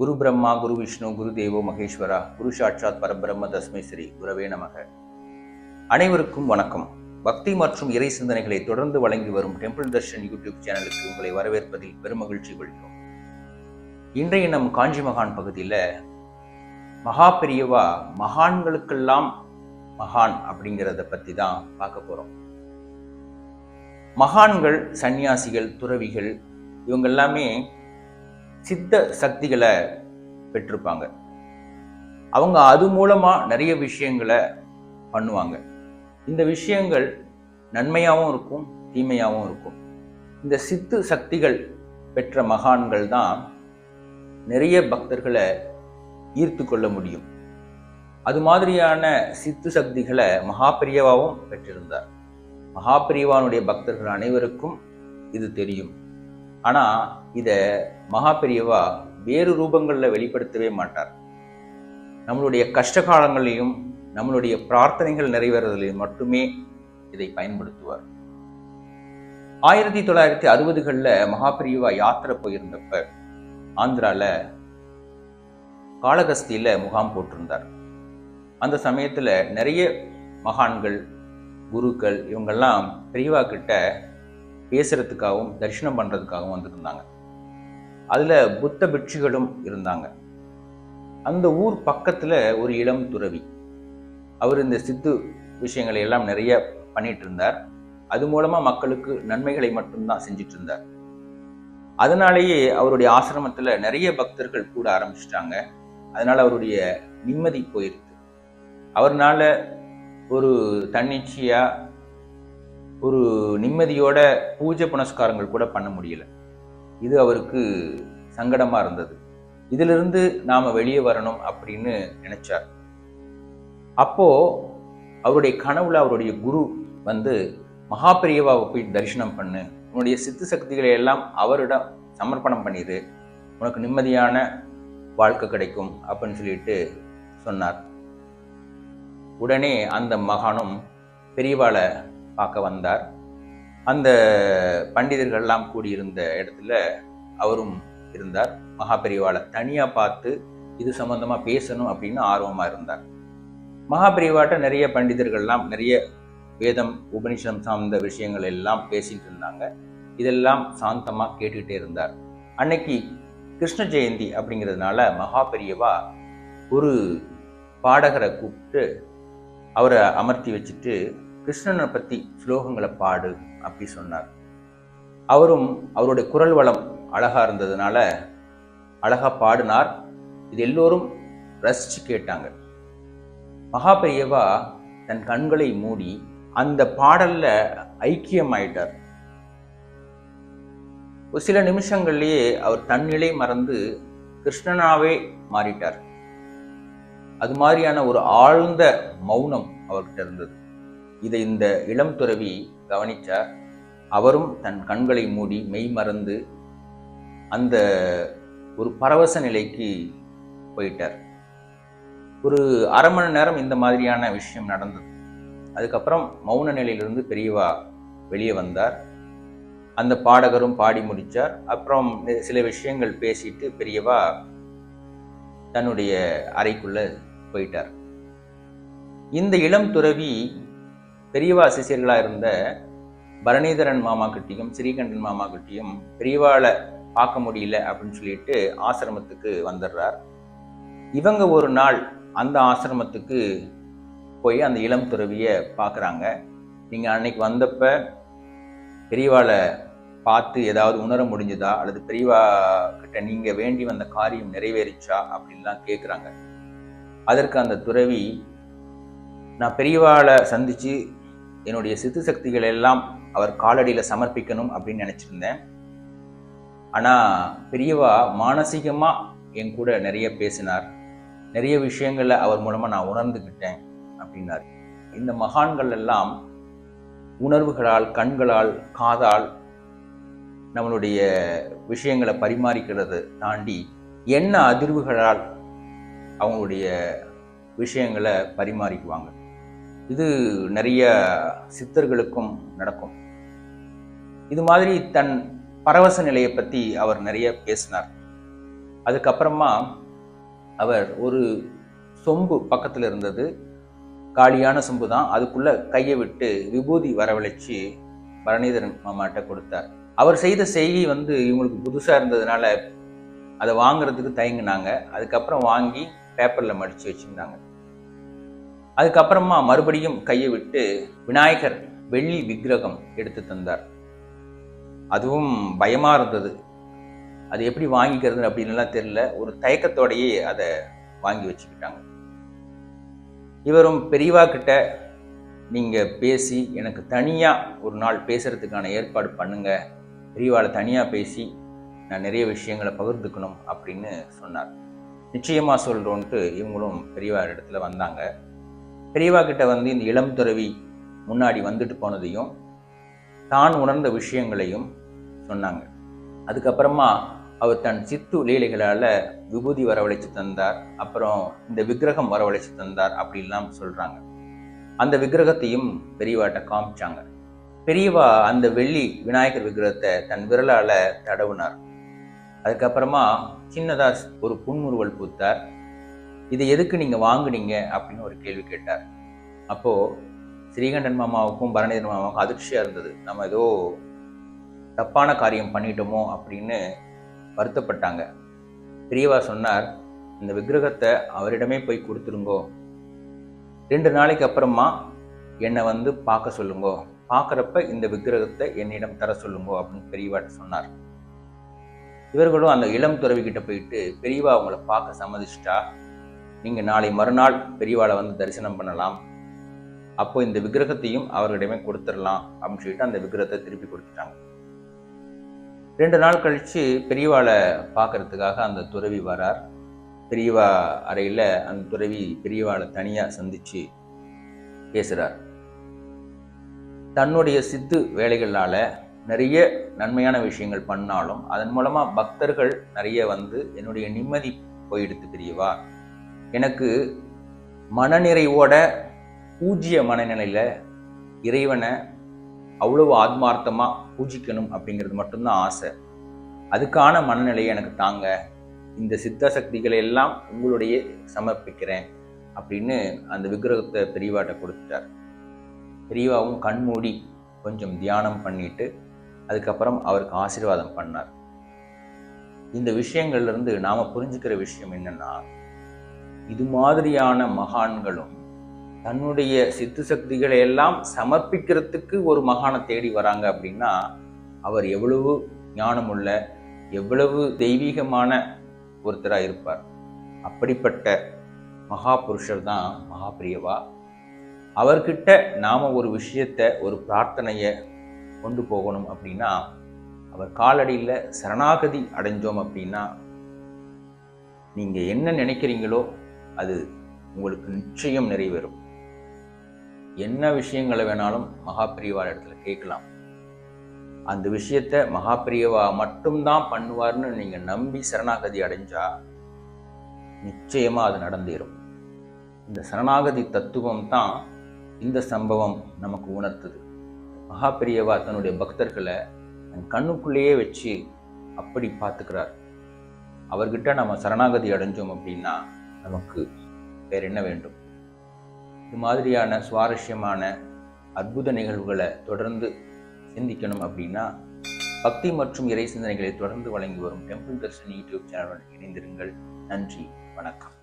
குரு பிரம்மா குரு விஷ்ணு குரு தேவோ மகேஸ்வரா குரு சாட்சாத் பரபிரம்ம தஸ்மை ஸ்ரீ குரவே நமக. அனைவருக்கும் வணக்கம். பக்தி மற்றும் இறை சிந்தனைகளை தொடர்ந்து வழங்கி வரும் டெம்பிள் தர்ஷன் யூடியூப் சேனலுக்கு உங்களை வரவேற்பதில் பெருமகிழ்ச்சி கொள்கிறோம். இன்றைய நம் காஞ்சி மகான் பகுதியில் மகா பெரியவா மகான்களுக்கெல்லாம் மகான் அப்படிங்கிறத பற்றி தான் பார்க்க போகிறோம் மகான்கள் சன்னியாசிகள் துறவிகள் இவங்க எல்லாமே சித்த சக்திகளை பெற்றிருப்பாங்க. அவங்க அது மூலமாக நிறைய விஷயங்களை பண்ணுவாங்க. இந்த விஷயங்கள் நன்மையாகவும் இருக்கும் தீமையாகவும் இருக்கும். இந்த சித்து சக்திகள் பெற்ற மகான்கள் தான் நிறைய பக்தர்களை ஈர்த்து கொள்ள முடியும். அது மாதிரியான சித்து சக்திகளை மகாபிரியவாவும் பெற்றிருந்தார். மகாபிரியவானுடைய பக்தர்கள் அனைவருக்கும் இது தெரியும். ஆனா மகா மகாபெரியவா வேறு ரூபங்களில் வெளிப்படுத்தவே மாட்டார். நம்மளுடைய கஷ்ட காலங்களையும் நம்மளுடைய பிரார்த்தனைகள் நிறைவேறதிலையும் மட்டுமே இதை பயன்படுத்துவார். ஆயிரத்தி தொள்ளாயிரத்தி அறுபதுகளில் மகாபிரிவா யாத்திரை போயிருந்தப்ப ஆந்திரால காளகஸ்தியில முகாம் போட்டிருந்தார். அந்த சமயத்துல நிறைய மகான்கள் குருக்கள் இவங்கெல்லாம் பெரியவா கிட்ட பேசுகிறதுக்காகவும் தரிசனம் பண்ணுறதுக்காகவும் வந்திருந்தாங்க. அதில் புத்த பிட்சுகளும் இருந்தாங்க. அந்த ஊர் பக்கத்தில் ஒரு இளம் துறவி. அவர் இந்த சித்து விஷயங்களை எல்லாம் நிறைய பண்ணிட்டு இருந்தார் அது மூலமாக மக்களுக்கு நன்மைகளை மட்டும்தான் செஞ்சிட்டு இருந்தார் அதனாலேயே அவருடைய ஆசிரமத்தில் நிறைய பக்தர்கள் கூட ஆரம்பிச்சிட்டாங்க. அதனால் அவருடைய நிம்மதி போயிருக்கு. அவர்னால ஒரு தன்னிச்சையாக ஒரு நிம்மதியோட பூஜை புனஸ்காரங்கள் கூட பண்ண முடியல. இது அவருக்கு சங்கடமாக இருந்தது. இதிலிருந்து நாம் வெளியே வரணும் அப்படின்னு நினைச்சார். அப்போ அவருடைய கனவுல அவருடைய குரு வந்து மகாபிரியவாவை போய் தரிசனம் பண்ணு. உன்னுடைய சித்து சக்திகளை எல்லாம் அவரிடம் சமர்ப்பணம் பண்ணிடு உனக்கு நிம்மதியான வாழ்க்கை கிடைக்கும் அப்படின்னு சொல்லிட்டு சொன்னார். உடனே அந்த மகானும் பெரியவாளை பார்க்க வந்தார். அந்த பண்டிதர்கள்லாம் கூடியிருந்த இடத்துல அவரும் இருந்தார். மகாபெரிவாளை தனியாக பார்த்து இது சம்மந்தமாக பேசணும் அப்படின்னு ஆர்வமாக இருந்தார். மகாபெரிவாட்ட நிறைய பண்டிதர்கள்லாம் நிறைய வேதம் உபனிஷம் சார்ந்த விஷயங்கள் எல்லாம் பேசிகிட்டு இருந்தாங்க. இதெல்லாம் சாந்தமாக கேட்டுக்கிட்டே இருந்தார். அன்னைக்கு கிருஷ்ண ஜெயந்தி அப்படிங்கிறதுனால மகாபெரியவா ஒரு பாடகரை கூப்பிட்டு அவரை அமர்த்தி வச்சுட்டு கிருஷ்ணனை பற்றி ஸ்லோகங்களை பாடு அப்படி சொன்னார். அவரும் அவருடைய குரல் வளம் அழகாக இருந்ததுனால அழகா பாடினார். இது எல்லோரும் ரசித்து கேட்டாங்க. மகாபெரியவா தன் கண்களை மூடி அந்த பாடல்ல ஐக்கியமாயிட்டார். ஒரு சில நிமிஷங்கள்லேயே அவர் தன்னிலை மறந்து கிருஷ்ணனாவே மாறிட்டார். அது மாதிரியான ஒரு ஆழ்ந்த மௌனம் அவர்கிட்ட இருந்தது. இதை இந்த இளம் துறவி கவனித்தார் அவரும் தன் கண்களை மூடி மெய் மறந்து அந்த ஒரு பரவச நிலைக்கு போயிட்டார். ஒரு அரை மணி நேரம் இந்த மாதிரியான விஷயம் நடந்தது. அதுக்கப்புறம் மௌன நிலையிலிருந்து பெரியவா வெளியே வந்தார். அந்த பாடகரும் பாடி முடித்தார் அப்புறம் சில விஷயங்கள் பேசிட்டு பெரியவா தன்னுடைய அறைக்குள்ளே போயிட்டார். இந்த இளம் துறவி பெரியவா சிசியர்களாக இருந்த பரணிதரன் மாமா கிட்டையும் ஸ்ரீகண்டன் மாமா கிட்டேயும் பெரியவாளை பார்க்க முடியல அப்படின்னு சொல்லிட்டு ஆசிரமத்துக்கு வந்துடுறார். இவங்க ஒரு நாள் அந்த ஆசிரமத்துக்கு போய் அந்த இளம் துறவியை பார்க்குறாங்க. நீங்கள் அன்னைக்கு வந்தப்ப பெரியவாளை பார்த்து ஏதாவது உணர முடிஞ்சதா? அல்லது பெரியவா கிட்ட நீங்கள் வேண்டி வந்த காரியம் நிறைவேறிச்சா? அப்படின்லாம் கேட்குறாங்க அதற்கு அந்த துறவி நான் பெரியவாளை சந்தித்து என்னுடைய சித்து சக்திகள் எல்லாம் அவர் காலடியில் சமர்ப்பிக்கணும் அப்படின்னு நினச்சிருந்தேன். ஆனால் பெரியவா மானசீகமாக என் கூட நிறைய பேசினார். நிறைய விஷயங்களை அவர் மூலமாக நான் உணர்ந்துக்கிட்டேன் அப்படின்னார். இந்த மகான்கள் எல்லாம் உணர்வுகளால் கண்களால் காதால் நம்மளுடைய விஷயங்களை பரிமாறிக்கிறத தாண்டி என்ன அதிர்வுகளால் அவங்களுடைய விஷயங்களை பரிமாறிக்குவாங்க? இது நிறைய சித்தர்களுக்கும் நடக்கும். இது மாதிரி தன் பரவச நிலையை பற்றி அவர் நிறைய பேசினார். அதுக்கப்புறமா அவர் ஒரு சொம்பு பக்கத்தில் இருந்தது. காலியான சொம்பு தான். அதுக்குள்ளே கையை விட்டு விபூதி வரவழைச்சி பரணிதரன் மாமாட்ட கொடுத்தார். அவர் செய்த செய்கை வந்து இவங்களுக்கு புதுசாக இருந்ததுனால அதை வாங்குறதுக்கு தயங்கினாங்க. அதுக்கப்புறம் வாங்கி பேப்பரில் மடித்து வச்சுருந்தாங்க. அதுக்கப்புறமா மறுபடியும் கையை விட்டு விநாயகர் வெள்ளி விக்கிரகம் எடுத்து தந்தார். அதுவும் பயமாக இருந்தது. அது எப்படி வாங்கிக்கிறது அப்படின்லாம் தெரியல. ஒரு தயக்கத்தோடையே அதை வாங்கி வச்சுக்கிட்டாங்க. இவரும் பெரியவா கிட்ட நீங்கள் பேசி எனக்கு தனியாக ஒரு நாள் பேசுகிறதுக்கான ஏற்பாடு பண்ணுங்கள் பெரியவாவில் தனியாக பேசி நான் நிறைய விஷயங்களை பகிர்ந்துக்கணும் அப்படின்னு சொன்னார். நிச்சயமாக சொல்கிறோன்ட்டு இவங்களும் பெரியவார் இடத்துல வந்தாங்க. பெரியவா கிட்ட வந்து இந்த இளம் துறவி முன்னாடி வந்துட்டு போனதையும் தான் உணர்ந்த விஷயங்களையும் சொன்னாங்க. அதுக்கப்புறமா அவர் தன் சித்து லீலைகளால் விபூதி வரவழைச்சு தந்தார் அப்புறம் இந்த விக்கிரகம் வரவழைச்சு தந்தார் அப்படின்லாம் சொல்கிறாங்க அந்த விக்கிரகத்தையும் பெரியவாட்ட காமிச்சாங்க. பெரியவா அந்த வெள்ளி விநாயகர் விக்கிரகத்தை தன் விரலால் தடவுனார். அதுக்கப்புறமா சின்னதாஸ் ஒரு புன்முறுவல் பூத்தார். இது எதுக்கு நீங்கள் வாங்குனீங்க அப்படின்னு ஒரு கேள்வி கேட்டார். அப்போது ஸ்ரீகண்டன் மாமாவுக்கும் பரணிதன் மாமாவுக்கும் அதிர்ச்சியாக இருந்தது. நம்ம ஏதோ தப்பான காரியம் பண்ணிட்டோமோ அப்படின்னு வருத்தப்பட்டாங்க. பெரியவா சொன்னார் இந்த விக்கிரகத்தை அவரிடமே போய் கொடுத்துருங்கோ. ரெண்டு நாளைக்கு அப்புறமா என்னை வந்து பார்க்க சொல்லுங்கோ. பார்க்குறப்ப இந்த விக்கிரகத்தை என்னிடம் தர சொல்லுங்கோ அப்படின்னு பெரியவாட்ட சொன்னார். இவர்களும் அந்த இளம் துறவிக்கிட்ட போயிட்டு பெரியவா அவங்கள பார்க்க சம்மதிச்சிட்டா? நீங்கள் நாளை மறுநாள் பெரியவாளை வந்து தரிசனம் பண்ணலாம். அப்போ இந்த விக்கிரகத்தையும் அவர்களிடமே கொடுத்துடலாம் அப்படின்னு சொல்லிட்டு அந்த விக்கிரகத்தை திருப்பி கொடுத்துட்டாங்க. ரெண்டு நாள் கழித்து பெரியவாளை பார்க்கறதுக்காக அந்த துறவி வரார். பெரியவா அறையில் அந்த துறவி பெரியவாளை தனியாக சந்தித்து பேசுகிறார் தன்னுடைய சித்து வேலைகளால் நிறைய நன்மையான விஷயங்கள் பண்ணாலும் அதன் மூலமாக பக்தர்கள் நிறைய வந்து என்னுடைய நிம்மதி போயிடுது பெரியவா. எனக்கு மனநிறைவோட பூஜ்ய மனநிலையில் இறைவனை அவ்வளவு ஆத்மார்த்தமாக பூஜிக்கணும் அப்படிங்கிறது மட்டும்தான் ஆசை. அதுக்கான மனநிலையை எனக்கு தாங்க இந்த சித்த சக்திகளை எல்லாம் உங்களுடைய சமர்ப்பிக்கிறேன் அப்படின்னு அந்த விக்கிரகத்தை பெரியவாட்ட கொடுத்துட்டார். பெரியவாவும் கண்மூடி கொஞ்சம் தியானம் பண்ணிட்டு அதுக்கப்புறம் அவருக்கு ஆசீர்வாதம் பண்ணார். இந்த விஷயங்கள்லேருந்து நாம் புரிஞ்சுக்கிற விஷயம் என்னன்னா இது மாதிரியான மகான்களும் தன்னுடைய சித்து சக்திகளை எல்லாம் சமர்ப்பிக்கிறதுக்கு ஒரு மகானை தேடி வராங்க அப்படின்னா அவர் எவ்வளவு ஞானமுள்ள எவ்வளவு தெய்வீகமான ஒருத்தராக இருப்பார். அப்படிப்பட்ட மகா புருஷர் தான் மகாபிரியவா. அவர்கிட்ட நாம் ஒரு விஷயத்தை ஒரு பிரார்த்தனையை கொண்டு போகணும் அப்படின்னா அவர் காலடியில் சரணாகதி அடைஞ்சோம் அப்படின்னா நீங்கள் என்ன நினைக்கிறீங்களோ அது உங்களுக்கு நிச்சயம் நிறைவேறும். என்ன விஷயங்களை வேணாலும் மகாபிரியவார் இடத்துல கேட்கலாம். அந்த விஷயத்த மகாபிரியவா மட்டும்தான் பண்ணுவார்னு நீங்கள் நம்பி சரணாகதி அடைஞ்சா நிச்சயமா அது நடந்தேறும். இந்த சரணாகதி தத்துவம் தான் இந்த சம்பவம் நமக்கு உணர்த்துது. மகாபிரியவா தன்னுடைய பக்தர்களை தன் கண்ணுக்குள்ளேயே வச்சு அப்படி பார்த்துக்கிறார். அவர்கிட்ட நம்ம சரணாகதி அடைஞ்சோம் அப்படின்னா நமக்கு வேற என்ன வேண்டும்? இது மாதிரியான சுவாரஸ்யமான அற்புத நிகழ்வுகளை தொடர்ந்து சிந்திக்கணும் அப்படின்னா பக்தி மற்றும் இறை சிந்தனைகளை தொடர்ந்து வழங்கி வரும் டெம்பிள் தர்ஷன் யூடியூப் சேனலுடன் இணைந்திருங்கள். நன்றி வணக்கம்.